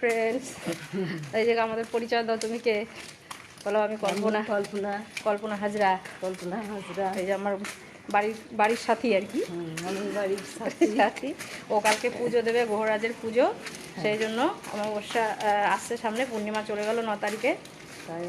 Friends এই যে আমাদের পরিচয় দাও তুমি কে? বলো আমি কল্পনা। কল্পনা। কল্পনা হাজরা। কল্পনা হাজরা। এই যে আমার বাড়ির বাড়ির সাথী আর কি। বাড়ির সাথে। ও কালকে পুজো দেবে গোহরাজের পুজো। সেই জন্য অমাবস্যা আহ, আসছে সামনে পূর্ণিমা চলে গেল ন তারিখে। তাই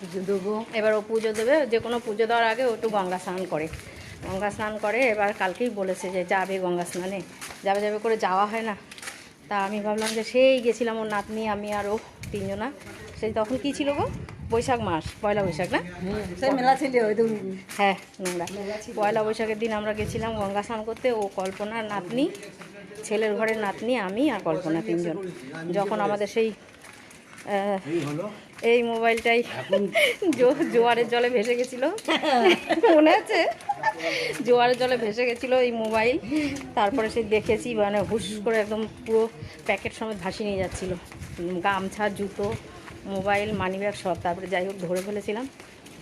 পুজো দেবো। এবার ও পুজো দেবে যে কোনো পুজো দেওয়ার আগে ও একটু গঙ্গা স্নান করে। গঙ্গা স্নান করে এবার কালকেই বলেছে যে যাবে গঙ্গা স্নানে। যাবে যাবে করে যাওয়া হয় না। তা আমি ভাবলাম যে সেই গেছিলাম ওর নাতনি আমি আর ও তিনজনা। সেই তখন কি ছিল গো? বৈশাখ মাস পয়লা বৈশাখ না? মেলা ছিল ওই হ্যাঁ নোংরা। পয়লা বৈশাখের দিন আমরা গেছিলাম গঙ্গা স্নান করতে ও কল্পনার নাতনি ছেলের ঘরের নাতনি আমি আর কল্পনা তিনজন। যখন আমাদের সেই এই মোবাইলটাই। জোয়ারের জলে ভেসে গেছিল। মনে আছে? জোয়ারের জলে ভেসে গেছিল এই মোবাইল। তারপরে সে দেখেছি মানে হুস করে একদম পুরো প্যাকেট সমেত ভাসিয়ে নিয়ে যাচ্ছিল। গামছা জুতো মোবাইল মানিব্যাগ সব। তারপরে যাই হোক ধরে ফেলেছিলাম।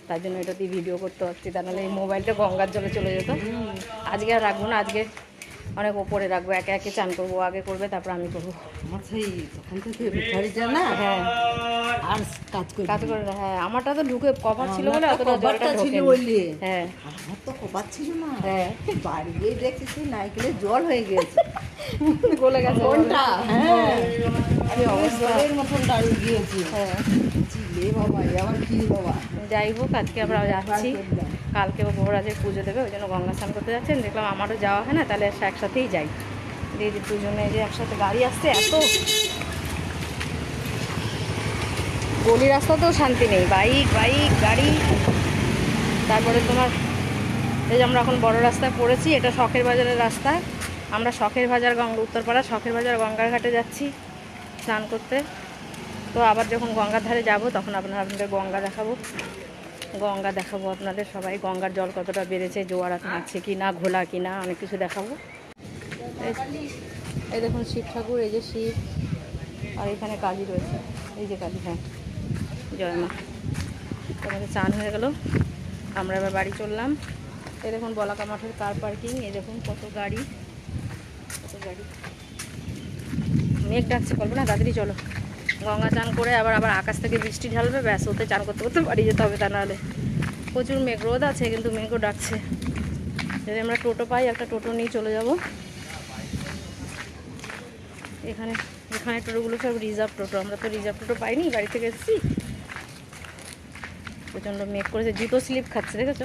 তার জন্য এটা দিয়ে ভিডিও করতে পারছি। তা নাহলে এই মোবাইলটা গঙ্গার জলে চলে যেত। আজকে আর রাখব না। আজকে অনেক ওপরে রাখব। একে একে চান করব। আগে করবে তারপর আমি করব। আমার সেই তখন থেকে ভিখারি জানা হ্যাঁ আর কাজ করি কাজ করে হ্যাঁ আমারটা তো ঢুকে কভার ছিল বলে অতটা জলটা কভারটা ছিল বললি। হ্যাঁ। আমার তো কপার ছিল না। হ্যাঁ। বাড়ি গিয়ে নাইকেলে জল হয়ে গেছে গলে গেছে কোনটা? হ্যাঁ। আমি অবস্থা জলের মতন দাঁড়িয়ে গিয়েছি। হ্যাঁ। বাবা আবার কি বাবা? যাই হোক আজকে আমরা যাচ্ছি। কালকে ও বহরাজের পুজো দেবে ওই জন্য গঙ্গা স্নান করতে যাচ্ছেন। দেখলাম আমারও যাওয়া হয় না তাহলে একসাথেই যাই। দিদি দুজনে যে একসাথে গাড়ি আসছে, এত গলি রাস্তাতেও শান্তি নেই। বাইক বাইক, গাড়ি। তারপরে তোমার, এই যে আমরা এখন বড় রাস্তায় পড়েছি, এটা শখের বাজারের রাস্তা। আমরা শখের বাজার গঙ্গা উত্তরপাড়া শখের বাজার গঙ্গার ঘাটে যাচ্ছি স্নান করতে। তো আবার যখন গঙ্গার ধারে যাব, তখন আপনারা আপনাদের গঙ্গা দেখাবো। গঙ্গা দেখাবো আপনাদের সবাই। গঙ্গার জল কতটা বেড়েছে, জোয়ার আছে কি না ঘোলা কি না অনেক কিছু দেখাবো। এই- দেখুন শিব ঠাকুর, এই যে শিব, আর এখানে কালী রয়েছে। এই যে কালী হ্যাঁ। জয় মা। তোমাদের চান হয়ে গেল। আমরা এবার বাড়ি চললাম। এই দেখুন বলাকা মাঠের কার পার্কিং, এই দেখুন কত গাড়ি। কত গাড়ি। মেঘ ডাকছে, কল্পনা, তাড়াতাড়ি চলো। গঙ্গা চান করে আবার আবার আকাশ থেকে বৃষ্টি ঢালবে, ব্যাস, ওতে চান করতে করতে বাড়ি যেতে হবে তা নাহলে। প্রচুর মেঘ রোদ আছে, কিন্তু মেঘও ডাকছে। যদি আমরা টোটো পাই, একটা টোটো নিয়ে চলে যাব। এখানে এখানে টোটোগুলো সব রিজার্ভ টোটো। আমরা তো রিজার্ভ টোটো পাইনি বাড়ি থেকে এসেছি। প্রচণ্ড মেঘ করেছে জুতো স্লিপ খাচ্ছে দেখেছ?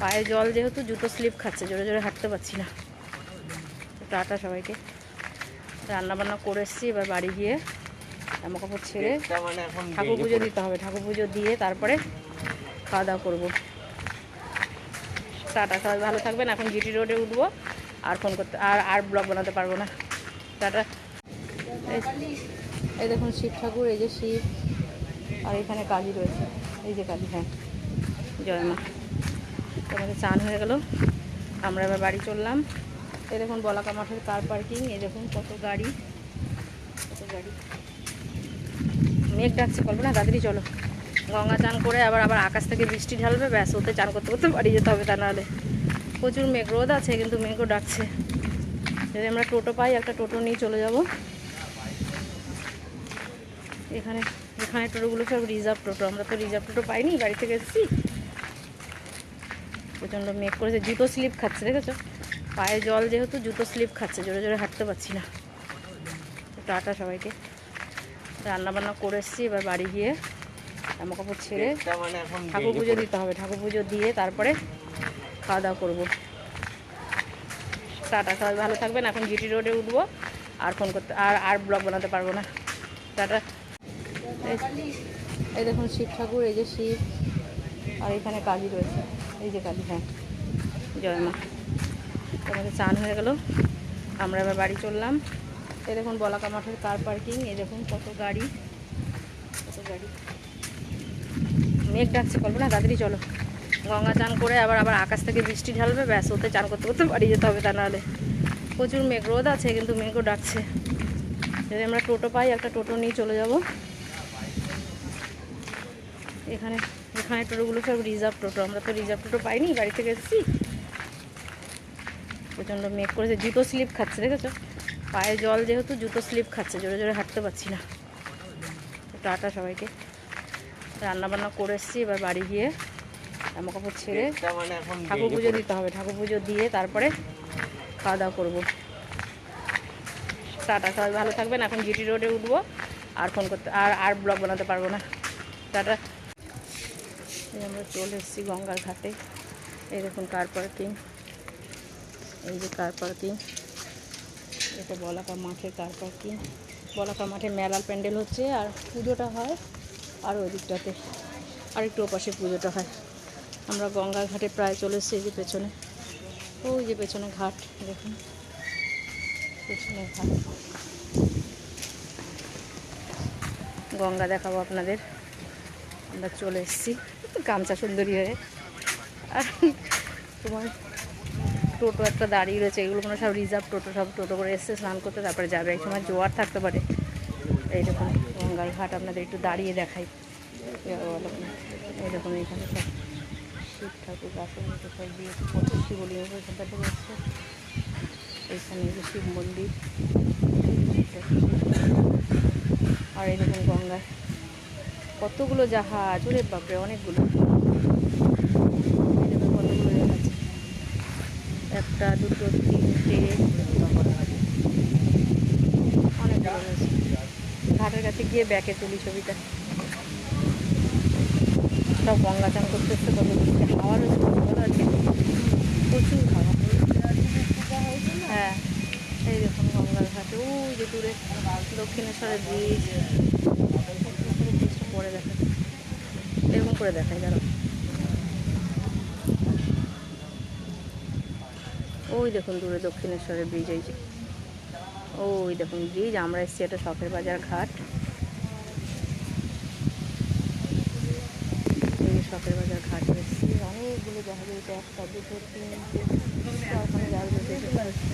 পায়ে জল যেহেতু জুতো স্লিপ খাচ্ছে জোরে জোরে হাঁটতে পারছি না। টাটা সবাইকে। রান্না বান্না করে এসেছি এবার বাড়ি গিয়ে জামা কাপড় ছেড়ে ঠাকুর পুজো দিতে হবে ঠাকুর পুজো দিয়ে তারপরে খাওয়া দাওয়া করব। টাটা সবাই ভালো থাকবেন। এখন জিটি রোডে উঠবো আর ফোন করতে আর আর ব্লগ বানাতে পারব না। টাটা। এই- দেখুন শিব ঠাকুর, এই যে শিব, আর এখানে কালী রয়েছে। এই যে কালী হ্যাঁ। জয় মা। তোমাদের চান হয়ে গেল। আমরা এবার বাড়ি চললাম। এই দেখুন বলাকা মাঠের কার পার্কিং, এই দেখুন কত গাড়ি। কত গাড়ি। মেঘ ডাকছে কল্পনা তাড়াতাড়ি চলো। গঙ্গা চান করে আবার আবার আকাশ থেকে বৃষ্টি ঢালবে, ব্যাস, ওতে চান করতে করতে বাড়ি যেতে হবে তা নাহলে। প্রচুর মেঘ রোদ আছে, কিন্তু মেঘও ডাকছে। যদি আমরা টোটো পাই, একটা টোটো নিয়ে চলে যাব। এখানে এখানে টোটোগুলো সব রিজার্ভ টোটো। আমরা তো রিজার্ভ টোটো পাইনি বাড়ি থেকে এসেছি। প্রচণ্ড মেঘ করেছে জুতো স্লিপ খাচ্ছে দেখেছ? পায়ে জল যেহেতু জুতো স্লিপ খাচ্ছে জোরে জোরে হাঁটতে পারছি না। টাটা সবাইকে। রান্না বান্না করে এসেছি এবার বাড়ি গিয়ে জামা কাপড় ছেড়ে ঠাকুর পুজো দিতে হবে ঠাকুর পুজো দিয়ে তারপরে খাওয়া দাওয়া করব। টাটা সবাই ভালো থাকবেন। এখন জিটি রোডে উঠবো আর ফোন করতে আর আর ব্লগ বানাতে পারব না। টাটা। এই- দেখুন শিব ঠাকুর, এই যে শিব, আর এখানে কালী রয়েছে। এই যে কালী হ্যাঁ। জয় মা। তোমাদের চান হয়ে গেল। আমরা এবার বাড়ি চললাম। এই দেখুন বলাকা মাঠের কার পার্কিং। এই দেখুন কত গাড়ি। কত গাড়ি। মেঘ ডাকছে, কল্পনা, তাড়াতাড়ি চলো। গঙ্গা চান করে আবার আবার আকাশ থেকে বৃষ্টি ঢালবে, ব্যাস, ওতে চান করতে করতে বাড়ি যেতে হবে তা নাহলে। প্রচুর মেঘ, রোদ আছে, কিন্তু মেঘও ডাকছে। যদি আমরা টোটো পাই, একটা টোটো নিয়ে চলে যাব। এখানে এখানে টোটোগুলো সব রিজার্ভ টোটো আমরা তো রিজার্ভ টোটো পাইনি বাড়ি থেকে এসেছি। প্রচণ্ড মেঘ করেছে জুতো স্লিপ খাচ্ছে দেখেছ? পায়ে জল যেহেতু জুতো স্লিপ খাচ্ছে জোরে জোরে হাঁটতে পারছি না। টাটা সবাইকে। রান্না বান্না করে এসেছি এবার বাড়ি গিয়ে জামা কাপড় ছেড়ে মানে এখন ঠাকুর পুজো দিতে হবে ঠাকুর পুজো দিয়ে তারপরে খাওয়া দাওয়া করব। টাটা সবাই ভালো থাকবেন এখন জিটি রোডে উঠবো আর ফোন করতে আর আর ব্লগ বানাতে পারব না। টাটা। আমরা চলে এসেছি গঙ্গার ঘাটে। এই দেখুন কার পার্কিং এই যে কার পার্কিং এটা বলাকা মাঠে কার পার্কিং বলাকা মাঠে মেলার প্যান্ডেল হচ্ছে আর পুজোটা হয় আর ওই দিকটাতে। আর একটু ওপাশে পুজোটা হয়। আমরা গঙ্গার ঘাটে প্রায় চলে এসেছি এই যে পেছনে। ওই যে পেছনে ঘাট, দেখুন। পেছনে ঘাট। গঙ্গা দেখাবো আপনাদের। আমরা চলে এসেছি। গামছা সুন্দরী হয়ে। আর তোমার টোটো একটা দাঁড়িয়ে রয়েছে, এগুলো কোনো সব রিজার্ভ টোটো, সব টোটো করে এসছে, স্নান করতে। তারপরে যাবে, এক সময় জোয়ার থাকতে পারে। এই দেখুন গঙ্গার ঘাট আপনাদের একটু দাঁড়িয়ে দেখাই। দেখুন এখানে সব শিব ঠাকুর গাছের মতো সব দিয়েছে কত শিবলিঙ্গ এখানটাতে রয়েছে এইখানে এই যে শিব মন্দির। আর দেখুন গঙ্গায় কতগুলো জাহাজ, ওরে বাপরে, অনেকগুলো। কতগুলো একটা, দুটো, তিনটে ঘাটের কাছে গিয়ে ব্যাকে তুলি ছবিটা। সব গঙ্গা চান করতে এসছে কত দিচ্ছে হাওয়া রয়েছে আছে প্রচুর হাওয়া। হ্যাঁ এই দেখুন গঙ্গার ঘাটে। ওই যে দূরে দক্ষিণেশ্বরের ব্রিজ পরে দেখা এরকম করে দেখায় দাঁড়াও। ওই দেখুন দূরে দক্ষিণেশ্বরের ব্রিজ ওই যে। ওই দেখুন ব্রিজ আমরা এসেছি এটা শখের বাজার ঘাট। এই শখের বাজার ঘাট এসেছি অনেকগুলো জাহাজ রয়েছে একটা দুটো তিনটে জাহাজ রয়েছে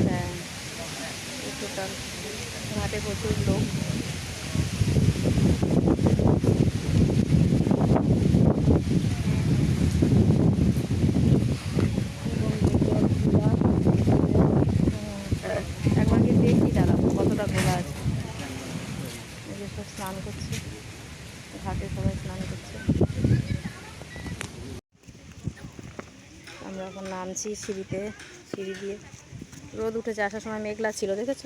হ্যাঁ। ঘাটে প্রচুর লোক একবার গিয়ে দেখি দাঁড়া কতটা খোলা আছে এই যে সব স্নান করছে ঘাটে সবাই স্নান করছে আমরা এখন নামছি সিঁড়িতে সিঁড়ি দিয়ে। রোদ উঠেছে আসার সময় মেঘলা ছিল দেখেছ?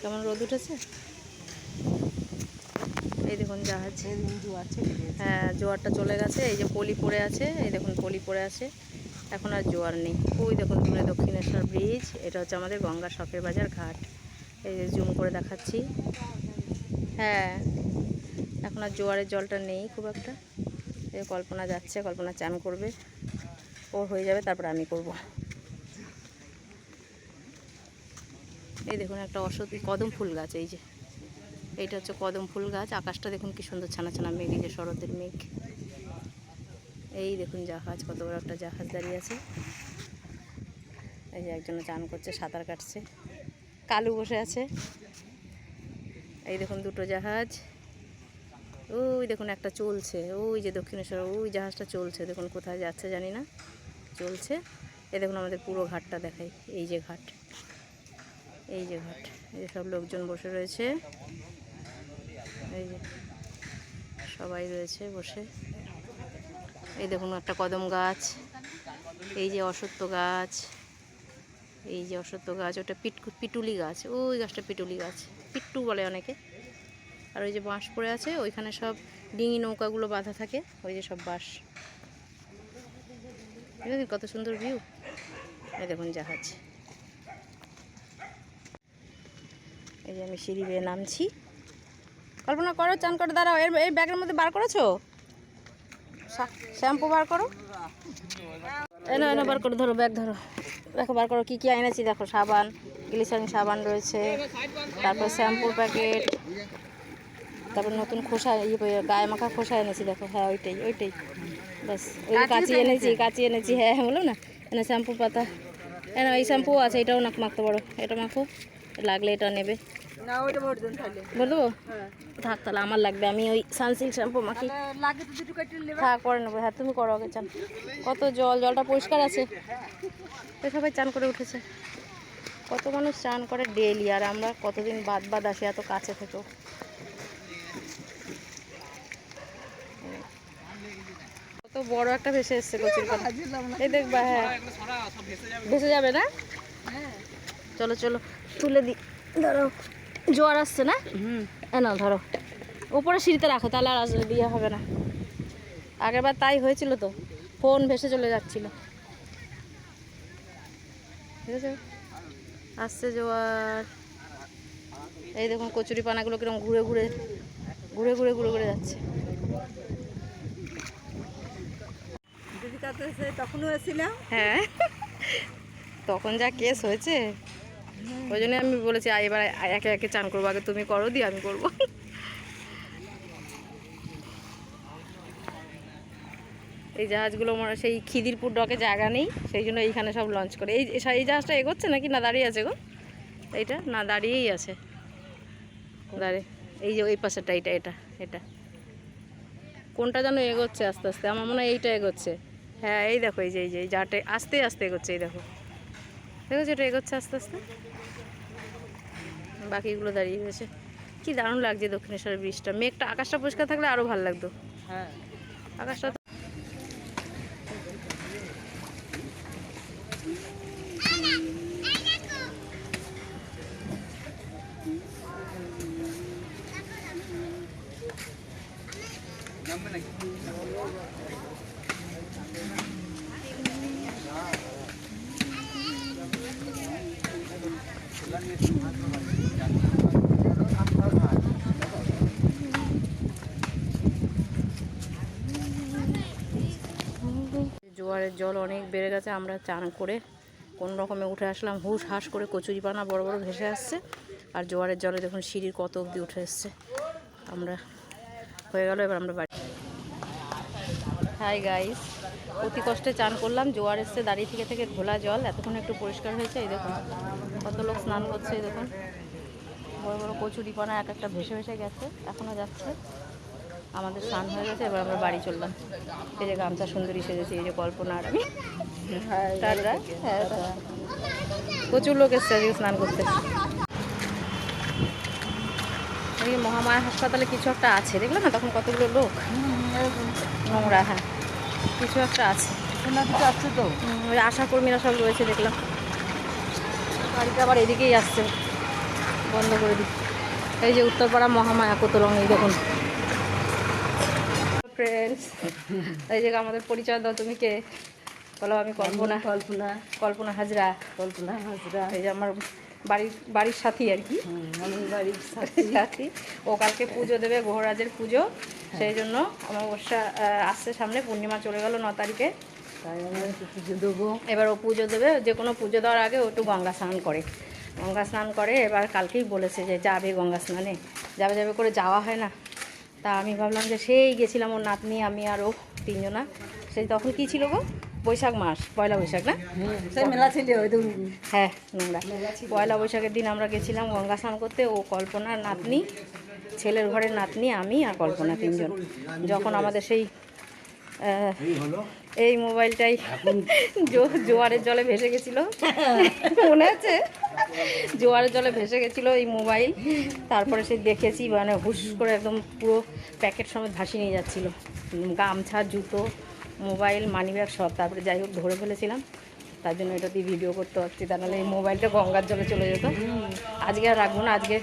কেমন রোদ উঠেছে? এই দেখুন জাহাজ আছে হ্যাঁ জোয়ারটা চলে গেছে এই যে পলি পড়ে আছে এই দেখুন পলি পড়ে আছে। এখন আর জোয়ার নেই। ওই দেখুন দূরে দক্ষিণেশ্বর ব্রিজ এটা হচ্ছে আমাদের গঙ্গা শখের বাজার ঘাট। এই যে জুম করে দেখাচ্ছি। হ্যাঁ এখন আর জোয়ারের জলটা নেই খুব একটা। এই কল্পনা যাচ্ছে কল্পনা চান করবে। ওর হয়ে যাবে, তারপর আমি করব। এই দেখুন, একটা অসৎ কদম ফুল গাছ, এই যে। এইটা হচ্ছে কদম ফুল গাছ, আকাশটা দেখুন কি সুন্দর ছানা ছানা মেঘ, এই যে শরতের মেঘ। এই দেখুন জাহাজ, কত বড় একটা জাহাজ দাঁড়িয়ে আছে। এই যে একজন চান করছে, সাঁতার কাটছে। কালু বসে আছে। এই দেখুন দুটো জাহাজ। ওই দেখুন একটা চলছে, ওই যে দক্ষিণেশ্বর, ওই জাহাজটা চলছে, দেখুন কোথায় যাচ্ছে জানি না। চলছে। এই দেখুন আমাদের পুরো ঘাটটা দেখাই, এই যে ঘাট, এই যে ঘাট, এই যে সব লোকজন বসে রয়েছে। এই যে সবাই রয়েছে বসে। এই দেখুন একটা কদম গাছ, এই যে অশ্বত্থ গাছ, এই যে অশ্বত্থ গাছ, ওটা পিট, পিটুলি গাছ, ওই গাছটা পিটুলি গাছ, পিট্টু বলে অনেকে। আর ওই যে বাঁশ পড়ে আছে, ওইখানে সব ডিঙি নৌকাগুলো বাঁধা থাকে, ওই যে সব বাঁশ। দেখেছেন কত সুন্দর ভিউ এই দেখুন, জাহাজ। এই যে আমি সিঁড়ি বেয়ে নামছি। কল্পনা করো, চান করে দাঁড়াও। এর এই ব্যাগের মধ্যে বার করেছ? শ্যাম্পু বার করো। এনো এনো বার করো, ধরো, ব্যাগ ধরো। দেখো, বার করো, কী কী এনেছি? দেখো, সাবান গ্লিসারিন সাবান রয়েছে। তারপর শ্যাম্পুর প্যাকেট। তারপর নতুন খোসা ইয়ে গায়ে মাখা খোসা এনেছি। দেখো হ্যাঁ ওইটাই ওইটাই। ব্যাস ওই কাঁচি এনেছি কাঁচি এনেছি হ্যাঁ হ্যাঁ বলো না এনে শ্যাম্পু পাতা এনে এই শ্যাম্পু আছে এটাও নাক মাখতে পারো এটা মাখো লাগলে এটা নেবে হ্যাঁ থাক তাহলে আমার লাগবে আমি ওই সানসিল্ক শ্যাম্পু মাখি থাক করে নেব হ্যাঁ তুমি করো আগে চান কত জল জলটা পরিষ্কার আছে তো সবাই চান করে উঠেছে কত মানুষ চান করে ডেলি আর আমরা কতদিন বাদ বাদ আসি এত কাছে থেকেও কত বড় একটা ভেসে এসছে কচুরি না এই দেখবা হ্যাঁ। ভেসে যাবে। না? হ্যাঁ। চলো চলো তুলে দি। ধরো জোয়ার আসছে না? হুম। না ধরো। উপরে সিঁড়িতে রাখো তাহলে আর আসলে দিয়ে হবে না। আগেরবার তাই হয়েছিল তো। ফোন ভেসে চলে যাচ্ছিল। ঠিক আছে আসছে জোয়ার। এই দেখুন কচুরি পানাগুলো কীরকম ঘুরে ঘুরে ঘুরে ঘুরে ঘুরে ঘুরে যাচ্ছে। এসে তখনও এসেছিলাম। হ্যাঁ। তখন যা কেস হয়েছে ওই জন্য আমি বলেছি এবার একে একে চান করব আগে তুমি করো দিয়ে আমি করব। এই জাহাজগুলো মনে সেই খিদিরপুর ডকে জায়গা নেই সেই জন্য এইখানে সব লঞ্চ করে। এই এই জাহাজটা এগোচ্ছে নাকি? না দাঁড়িয়ে আছে গো। এইটা? না দাঁড়িয়েই আছে। দাঁড়িয়ে। এই যে ওই পাশেরটা এইটা এটা এটা। কোনটা যেন এগোচ্ছে আস্তে আস্তে আমার মনে হয় এইটা এগোচ্ছে। হ্যাঁ এই দেখো এই যে এই যে এই যাটে আস্তে আস্তে এগোচ্ছে এই দেখো। দেখো এটা এগোচ্ছে আস্তে আস্তে। বাকিগুলো দাঁড়িয়ে গেছে কি দারুণ লাগছে দক্ষিণেশ্বরের ব্রিজটা মেঘটা আকাশটা পরিষ্কার থাকলে আরও ভালো লাগতো। হ্যাঁ। আকাশটা জোয়ারের জল অনেক বেড়ে গেছে, আমরা চান করে কোন রকমে উঠে আসলাম, হুশ হাস করে কচুরি পানা বড় বড় ভেসে আসছে, আর জোয়ারের জলে দেখুন সিঁড়ির কত অবধি উঠে এসছে। আমরা হয়ে গেল, এবার আমরা বাড়ি হাই গাইস অতি কষ্টে চান করলাম, জোয়ার এসছে, দাঁড়িয়ে থেকে থেকে ঘোলা জল, এতক্ষণ একটু পরিষ্কার হয়েছে, এই দেখুন, কত লোক স্নান করছে, এই দেখুন। বড় বড় কচুরি পানা এক একটা ভেসে ভেসে গেছে এখনও যাচ্ছে। আমাদের স্নান হয়ে গেছে, এবার আমরা বাড়ি চললাম। এই যে গামছা সুন্দরী সেজেছি, এই যে কল্পনা আর আমি হ্যাঁ। প্রচুর লোক এসছে আজকে স্নান করতে। মহামায়া হাসপাতালে কিছু একটা আছে, দেখলে না তখন কতগুলো লোক? নোংরা হ্যাঁ। কিছু একটা আছে। আসছে তো? আশা কর্মীরা সব রয়েছে দেখলাম। বাড়িতে আবার এদিকেই আসছে। বন্ধ করে দিই এই যে উত্তরপাড়া মহামায়া কত রঙ এই দেখুন। ফ্রেন্ডস এই যে আমাদের পরিচয় দাও তুমি কে? বলো আমি কল্পনা। কল্পনা। কল্পনা হাজরা। কল্পনা হাজরা। এই যে আমার বাড়ির বাড়ির সাথী আর কি। বাড়ির সাথী। ও কালকে পুজো দেবে গোহরাজের পুজো। সেই জন্য অমাবস্যা আহ, আসছে সামনে পূর্ণিমা চলে গেল ন তারিখে। পুজো দেবো। এবার ও পুজো দেবে যে কোনো পুজো দেওয়ার আগে ও একটু গঙ্গা স্নান করে। গঙ্গা স্নান করে এবার কালকেই বলেছে যে যাবে গঙ্গা স্নানে। যাবে যাবে করে যাওয়া হয় না। তা আমি ভাবলাম যে সেই গেছিলাম ওর নাতনি আমি আর ও তিনজনা। সেই তখন কি ছিল গো? বৈশাখ মাস পয়লা বৈশাখ না? মেলা ছিল হ্যাঁ নোংরা। পয়লা বৈশাখের দিন আমরা গেছিলাম গঙ্গা স্নান করতে ও কল্পনার নাতনি ছেলের ঘরের নাতনি আমি আর কল্পনা তিনজন। যখন আমাদের সেই এই মোবাইলটাই জোয়ারের জলে ভেসে গেছিল। মনে আছে? জোয়ারের জলে ভেসে গেছিল এই মোবাইল। তারপরে সে দেখেছি মানে হুশ করে একদম পুরো প্যাকেট সমেত ভাসিয়ে নিয়ে যাচ্ছিল। গামছা জুতো মোবাইল মানিব্যাগ সব তারপরে যাই হোক ধরে ফেলেছিলাম। তার জন্য এটা দিয়ে ভিডিও করতে পারছি। তা নাহলে এই মোবাইলটা গঙ্গার জলে চলে যেত। আজকে আর রাখব না আজকে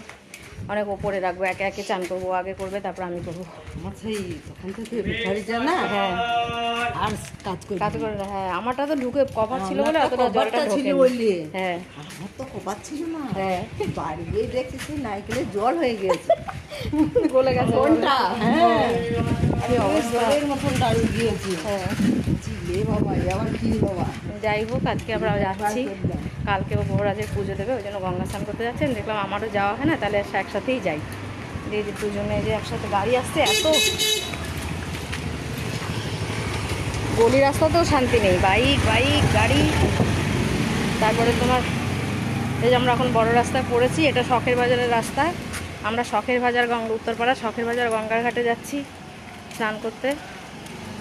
অনেক ওপরে রাখব। একে একে চান করব আগে করবে তারপর আমি করব। আমার সেই তখন থেকে ভিখারিটা না? হ্যাঁ। আর কাজ করি কাজ করে হ্যাঁ। আমারটা তো ঢুকে কভার ছিল বলে অতটা জলটা ছিল বললি। হ্যাঁ। আমার তো কপার ছিল না। হ্যাঁ। বাড়ি গিয়ে দেখতেছি নাইকেলে জল হয়ে গেছে গলে গেছে কোনটা হ্যাঁ। আমি অবস্থা। মতন দাঁড়িয়ে গিয়েছি। হ্যাঁ। যাই হোক আজকে আমরা যাচ্ছি। কালকে ও ভোরাজের পুজো দেবে ওই জন্য গঙ্গা স্নান করতে যাচ্ছেন। দেখলাম আমারও যাওয়া হয় না তাহলে একসাথেই যাই। দিয়ে যে দুজনে যে একসাথে গাড়ি আসছে এত গলি রাস্তাতেও শান্তি নেই। বাইক বাইক গাড়ি। তারপরে তোমার এই যে আমরা এখন বড় রাস্তায় পড়েছি এটা শখের বাজারের রাস্তা। আমরা শখের বাজার গঙ্গা উত্তরপাড়া শখের বাজার গঙ্গার ঘাটে যাচ্ছি, স্নান করতে।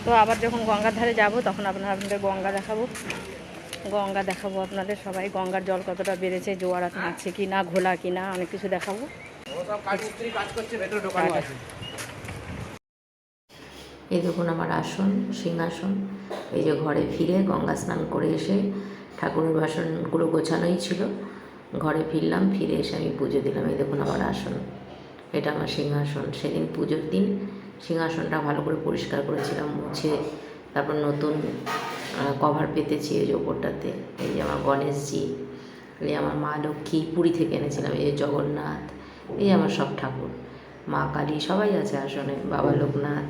তো আবার যখন গঙ্গার ধারে যাব, তখন আপনার আপনাদের গঙ্গা দেখাবো। গঙ্গা দেখাবো আপনাদের সবাই। গঙ্গার জল কতটা বেড়েছে, জোয়ার আছে কি না ঘোলা কি না অনেক কিছু দেখাবো। এই দেখুন আমার আসন, সিংহাসন। এই যে ঘরে ফিরে গঙ্গা স্নান করে এসে ঠাকুরের বাসনগুলো গোছানোই ছিল। ঘরে ফিরলাম, ফিরে এসে আমি পুজো দিলাম। এই দেখুন আমার আসন। এটা আমার সিংহাসন। সেদিন পুজোর দিন সিংহাসনটা ভালো করে পরিষ্কার করেছিলাম, মুছে তারপর নতুন কভার পেতেছি এই যে ওপরটাতে। এই যে আমার গণেশজি, এই আমার মা লক্ষ্মী, পুরী থেকে এনেছিলাম। এই যে জগন্নাথ, এই আমার সব ঠাকুর। মা কালী সবাই আছে আসনে, বাবা লোকনাথ।